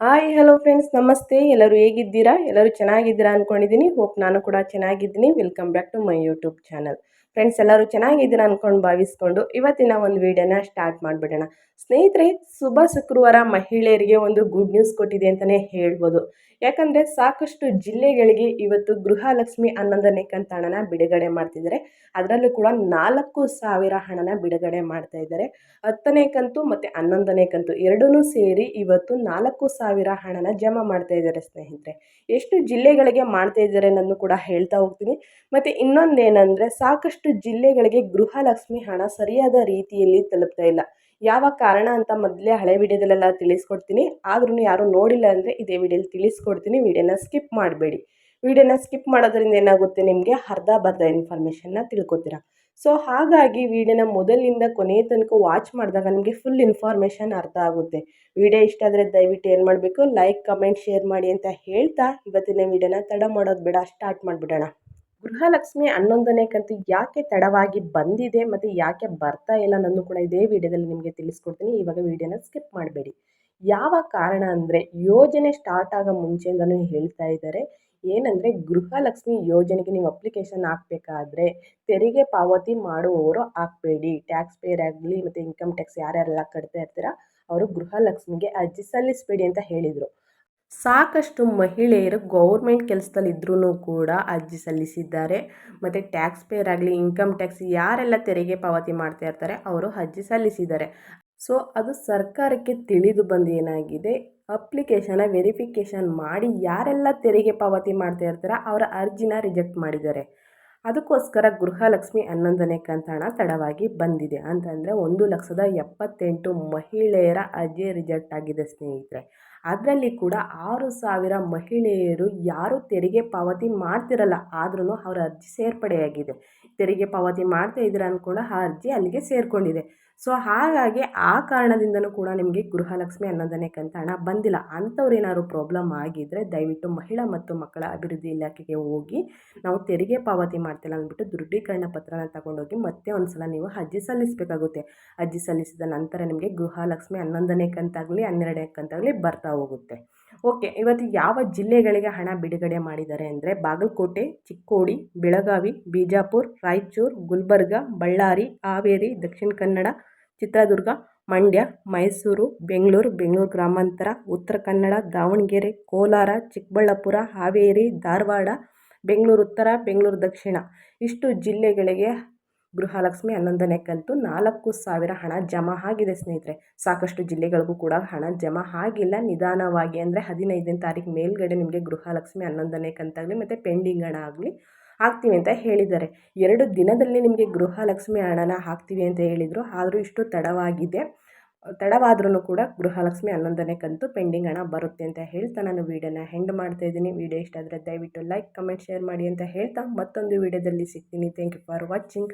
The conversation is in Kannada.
ಹಾಯ್ ಹಲೋ ಫ್ರೆಂಡ್ಸ್ ನಮಸ್ತೆ. ಎಲ್ಲರೂ ಹೇಗಿದ್ದೀರಾ? ಎಲ್ಲರೂ ಚೆನ್ನಾಗಿದ್ದೀರಾ ಅಂದ್ಕೊಂಡಿದ್ದೀನಿ ಹೋಪ್ ನಾನು ಕೂಡ ಚೆನ್ನಾಗಿದ್ದೀನಿ. Welcome back to my YouTube channel friends ಎಲ್ಲರೂ ಚೆನ್ನಾಗಿದ್ದೀರಾ ಅಂದ್ಕೊಂಡು ಭಾವಿಸ್ಕೊಂಡು ಇವತ್ತಿನ ಒಂದು ವಿಡಿಯೋನ ಸ್ಟಾರ್ಟ್ ಮಾಡಿಬಿಡೋಣ. ಸ್ನೇಹಿತರೆ, ಶುಭ ಶುಕ್ರವಾರ. ಮಹಿಳೆಯರಿಗೆ ಒಂದು ಗುಡ್ ನ್ಯೂಸ್ ಕೊಟ್ಟಿದೆ ಅಂತಲೇ ಹೇಳ್ಬೋದು. ಯಾಕಂದರೆ ಸಾಕಷ್ಟು ಜಿಲ್ಲೆಗಳಿಗೆ ಇವತ್ತು ಗೃಹಲಕ್ಷ್ಮಿ ಹನ್ನೊಂದನೇ ಕಂತ ಹಣನ ಬಿಡುಗಡೆ ಮಾಡ್ತಿದ್ದಾರೆ. ಅದರಲ್ಲೂ ಕೂಡ ನಾಲ್ಕು ಸಾವಿರ ಹಣನ ಬಿಡುಗಡೆ ಮಾಡ್ತಾ ಇದ್ದಾರೆ. ಹತ್ತನೇ ಕಂತು ಮತ್ತು ಹನ್ನೊಂದನೇ ಕಂತು ಎರಡೂ ಸೇರಿ ಇವತ್ತು ನಾಲ್ಕು ಹಣನ ಜಮಾ ಮಾಡ್ತಾ ಇದ್ದಾರೆ ಸ್ನೇಹಿತರೆ. ಎಷ್ಟು ಜಿಲ್ಲೆಗಳಿಗೆ ಮಾಡ್ತಾ ಇದ್ದಾರೆ ಅನ್ನೋದನ್ನು ಕೂಡ ಹೇಳ್ತಾ ಹೋಗ್ತೀನಿ. ಮತ್ತು ಇನ್ನೊಂದೇನೆಂದರೆ ಸಾಕಷ್ಟು ಜಿಲ್ಲೆಗಳಿಗೆ ಗೃಹಲಕ್ಷ್ಮಿ ಹಣ ಸರಿಯಾದ ರೀತಿಯಲ್ಲಿ ತಲುಪ್ತಾ ಇಲ್ಲ. ಯಾವ ಕಾರಣ ಅಂತ ಮೊದಲೇ ಹಳೆ ವಿಡಿಯೋದಲ್ಲೆಲ್ಲ ತಿಳಿಸ್ಕೊಡ್ತೀನಿ. ಆದ್ರೂ ಯಾರು ನೋಡಿಲ್ಲ ಅಂದರೆ ಇದೇ ವಿಡಿಯೋಲಿ ತಿಳಿಸ್ಕೊಡ್ತೀನಿ. ವಿಡಿಯೋನ ಸ್ಕಿಪ್ ಮಾಡಬೇಡಿ. ವಿಡಿಯೋನ ಸ್ಕಿಪ್ ಮಾಡೋದ್ರಿಂದ ಏನಾಗುತ್ತೆ ನಿಮಗೆ ಅರ್ಧ ಬರ್ಧ ಇನ್ಫಾರ್ಮೇಷನ್ನ ತಿಳ್ಕೊತೀರಾ. ಸೊ ಹಾಗಾಗಿ ವಿಡಿಯೋನ ಮೊದಲಿಂದ ಕೊನೆಯ ತನಕ ವಾಚ್ ಮಾಡಿದಾಗ ನಿಮಗೆ ಫುಲ್ ಇನ್ಫಾರ್ಮೇಷನ್ ಅರ್ಥ ಆಗುತ್ತೆ. ವಿಡಿಯೋ ಇಷ್ಟ ಆದರೆ ದಯವಿಟ್ಟು ಏನು ಮಾಡಬೇಕು? ಲೈಕ್ ಕಮೆಂಟ್ ಶೇರ್ ಮಾಡಿ ಅಂತ ಹೇಳ್ತಾ ಇವತ್ತಿನ ವಿಡಿಯೋನ ತಡ ಮಾಡೋದು ಬೇಡ ಸ್ಟಾರ್ಟ್ ಮಾಡಿಬಿಡೋಣ. ಗೃಹಲಕ್ಷ್ಮಿ ಹನ್ನೊಂದನೇ ಕಂತು ಯಾಕೆ ತಡವಾಗಿ ಬಂದಿದೆ ಮತ್ತು ಯಾಕೆ ಬರ್ತಾ ಇಲ್ಲ ನಾನು ಕೂಡ ಇದೇ ವಿಡಿಯೋದಲ್ಲಿ ನಿಮಗೆ ತಿಳಿಸ್ಕೊಡ್ತೀನಿ. ಇವಾಗ ವಿಡಿಯೋನ ಸ್ಕಿಪ್ ಮಾಡಬೇಡಿ. ಯಾವ ಕಾರಣ ಅಂದರೆ ಯೋಜನೆ ಸ್ಟಾರ್ಟ್ ಆಗೋ ಮುಂಚೆಯಿಂದಲೂ ಹೇಳ್ತಾ ಇದ್ದಾರೆ. ಏನಂದರೆ ಗೃಹಲಕ್ಷ್ಮಿ ಯೋಜನೆಗೆ ನೀವು ಅಪ್ಲಿಕೇಶನ್ ಹಾಕಬೇಕಾದ್ರೆ ತೆರಿಗೆ ಪಾವತಿ ಮಾಡುವವರು ಹಾಕಬೇಡಿ. ಟ್ಯಾಕ್ಸ್ ಪೇಯರ್ ಆಗಲಿ ಮತ್ತು ಇನ್ಕಮ್ ಟ್ಯಾಕ್ಸ್ ಯಾರ್ಯಾರೆಲ್ಲ ಕಟ್ತಾ ಇರ್ತೀರ ಅವರು ಗೃಹಲಕ್ಷ್ಮಿಗೆ ಅರ್ಜಿ ಸಲ್ಲಿಸಬೇಡಿ ಅಂತ ಹೇಳಿದರು. ಸಾಕಷ್ಟು ಮಹಿಳೆಯರು ಗೌರ್ಮೆಂಟ್ ಕೆಲಸದಲ್ಲಿದ್ರೂ ಕೂಡ ಅರ್ಜಿ ಸಲ್ಲಿಸಿದ್ದಾರೆ. ಮತ್ತು ಟ್ಯಾಕ್ಸ್ ಪೇಯರ್ ಆಗಲಿ ಇನ್ಕಮ್ ಟ್ಯಾಕ್ಸ್ ಯಾರೆಲ್ಲ ತೆರಿಗೆ ಪಾವತಿ ಮಾಡ್ತಾ ಇರ್ತಾರೆ, ಅವರು ಅರ್ಜಿ ಸಲ್ಲಿಸಿದ್ದಾರೆ. ಸೊ, ಅದು ಸರ್ಕಾರಕ್ಕೆ ತಿಳಿದು ಬಂದು ಏನಾಗಿದೆ? ಅಪ್ಲಿಕೇಶನ ವೆರಿಫಿಕೇಷನ್ ಮಾಡಿ ಯಾರೆಲ್ಲ ತೆರಿಗೆ ಪಾವತಿ ಮಾಡ್ತಾ ಇರ್ತಾರೆ ಅವರ ಅರ್ಜಿನ ರಿಜೆಕ್ಟ್ ಮಾಡಿದ್ದಾರೆ. ಅದಕ್ಕೋಸ್ಕರ ಗೃಹಲಕ್ಷ್ಮಿ ಹನ್ನೊಂದನೇ ಕಂತಾಣ ತಡವಾಗಿ ಬಂದಿದೆ. ಅಂತಂದರೆ ಒಂದು ಲಕ್ಷದ ಎಪ್ಪತ್ತೆಂಟು ಮಹಿಳೆಯರ ಅರ್ಜಿ ರಿಜೆಕ್ಟ್ ಆಗಿದೆ ಸ್ನೇಹಿತರೆ. ಅದರಲ್ಲಿ ಕೂಡ ಆರು ಸಾವಿರ ಮಹಿಳೆಯರು ಯಾರು ತೆರಿಗೆ ಪಾವತಿ ಮಾಡ್ತಿರಲ್ಲ ಆದ್ರೂ ಅವರ ಅರ್ಜಿ ಸೇರ್ಪಡೆಯಾಗಿದೆ. ತೆರಿಗೆ ಪಾವತಿ ಮಾಡ್ತಾ ಇದ್ದೀರ ಅಂದ್ಕೊಂಡು ಆ ಅರ್ಜಿ ಅಲ್ಲಿಗೆ ಸೇರಿಕೊಂಡಿದೆ. ಸೊ, ಹಾಗಾಗಿ ಆ ಕಾರಣದಿಂದಲೂ ಕೂಡ ನಿಮಗೆ ಗೃಹಲಕ್ಷ್ಮಿ ಹನ್ನೊಂದನೇ ಕಂತ ಹಣ ಬಂದಿಲ್ಲ. ಅಂಥವ್ರು ಏನಾದ್ರು ಪ್ರಾಬ್ಲಮ್ ಆಗಿದ್ದರೆ ದಯವಿಟ್ಟು ಮಹಿಳಾ ಮತ್ತು ಮಕ್ಕಳ ಅಭಿವೃದ್ಧಿ ಇಲಾಖೆಗೆ ಹೋಗಿ ನಾವು ತೆರಿಗೆ ಪಾವತಿ ಮಾಡ್ತಿಲ್ಲ ಅಂದ್ಬಿಟ್ಟು ದೃಢೀಕರಣ ಪತ್ರನ ತಗೊಂಡೋಗಿ ಮತ್ತೆ ಒಂದು ಸಲ ನೀವು ಅರ್ಜಿ ಸಲ್ಲಿಸಬೇಕಾಗುತ್ತೆ. ಅರ್ಜಿ ಸಲ್ಲಿಸಿದ ನಂತರ ನಿಮಗೆ ಗೃಹಲಕ್ಷ್ಮಿ ಹನ್ನೊಂದನೇ ಕಂತಾಗಲಿ, ಹನ್ನೆರಡನೇ ಕಂತಾಗಲಿ ಬರ್ತಾ ಹೋಗುತ್ತೆ. ಓಕೆ, ಇವತ್ತು ಯಾವ ಜಿಲ್ಲೆಗಳಿಗೆ ಹಣ ಬಿಡುಗಡೆ ಮಾಡಿದ್ದಾರೆ ಅಂದರೆ ಬಾಗಲಕೋಟೆ, ಚಿಕ್ಕೋಡಿ, ಬೆಳಗಾವಿ, ಬಿಜಾಪುರ, ರಾಯಚೂರು, ಗುಲ್ಬರ್ಗ, ಬಳ್ಳಾರಿ, ಹಾವೇರಿ, ದಕ್ಷಿಣ ಕನ್ನಡ, ಚಿತ್ರದುರ್ಗ, ಮಂಡ್ಯ, ಮೈಸೂರು, ಬೆಂಗಳೂರು ಬೆಂಗಳೂರು ಗ್ರಾಮಾಂತರ, ಉತ್ತರ ಕನ್ನಡ, ದಾವಣಗೆರೆ, ಕೋಲಾರ, ಚಿಕ್ಕಬಳ್ಳಾಪುರ, ಹಾವೇರಿ, ಧಾರವಾಡ, ಬೆಂಗಳೂರು ಉತ್ತರ, ಬೆಂಗಳೂರು ದಕ್ಷಿಣ. ಇಷ್ಟು ಜಿಲ್ಲೆಗಳಿಗೆ ಗೃಹಲಕ್ಷ್ಮಿ ಹನ್ನೊಂದನೇ ಕಂತು ನಾಲ್ಕು ಸಾವಿರ ಹಣ ಜಮಾ ಆಗಿದೆ ಸ್ನೇಹಿತರೆ. ಸಾಕಷ್ಟು ಜಿಲ್ಲೆಗಳಿಗೂ ಕೂಡ ಹಣ ಜಮಾ ಆಗಿಲ್ಲ. ನಿಧಾನವಾಗಿ ಅಂದರೆ ಹದಿನೈದನೇ ತಾರೀಕು ಮೇಲ್ಗಡೆ ನಿಮಗೆ ಗೃಹಲಕ್ಷ್ಮಿ ಹನ್ನೊಂದನೇ ಕಂತಾಗಲಿ ಮತ್ತು ಪೆಂಡಿಂಗ್ ಹಣ ಆಗಲಿ ಹಾಕ್ತೀವಿ ಅಂತ ಹೇಳಿದ್ದಾರೆ. ಎರಡು ದಿನದಲ್ಲಿ ನಿಮಗೆ ಗೃಹಲಕ್ಷ್ಮಿ ಹಣನ ಹಾಕ್ತೀವಿ ಅಂತ ಹೇಳಿದರು. ಆದರೂ ಇಷ್ಟು ತಡವಾಗಿದೆ. ತಡವಾದ್ರೂ ಕೂಡ ಗೃಹಲಕ್ಷ್ಮಿ ಹನ್ನೊಂದನೇ ಕಂತು ಪೆಂಡಿಂಗ್ ಹಣ ಬರುತ್ತೆ ಅಂತ ಹೇಳ್ತಾ ನಾನು ವೀಡಿಯೋನ ಹೆಂಡ್ ಮಾಡ್ತಾ ಇದ್ದೀನಿ. ವೀಡಿಯೋ ಇಷ್ಟ ಆದರೆ ದಯವಿಟ್ಟು ಲೈಕ್, ಕಮೆಂಟ್, ಶೇರ್ ಮಾಡಿ ಅಂತ ಹೇಳ್ತಾ ಮತ್ತೊಂದು ವೀಡಿಯೋದಲ್ಲಿ ಸಿಗ್ತೀನಿ. Thank you for watching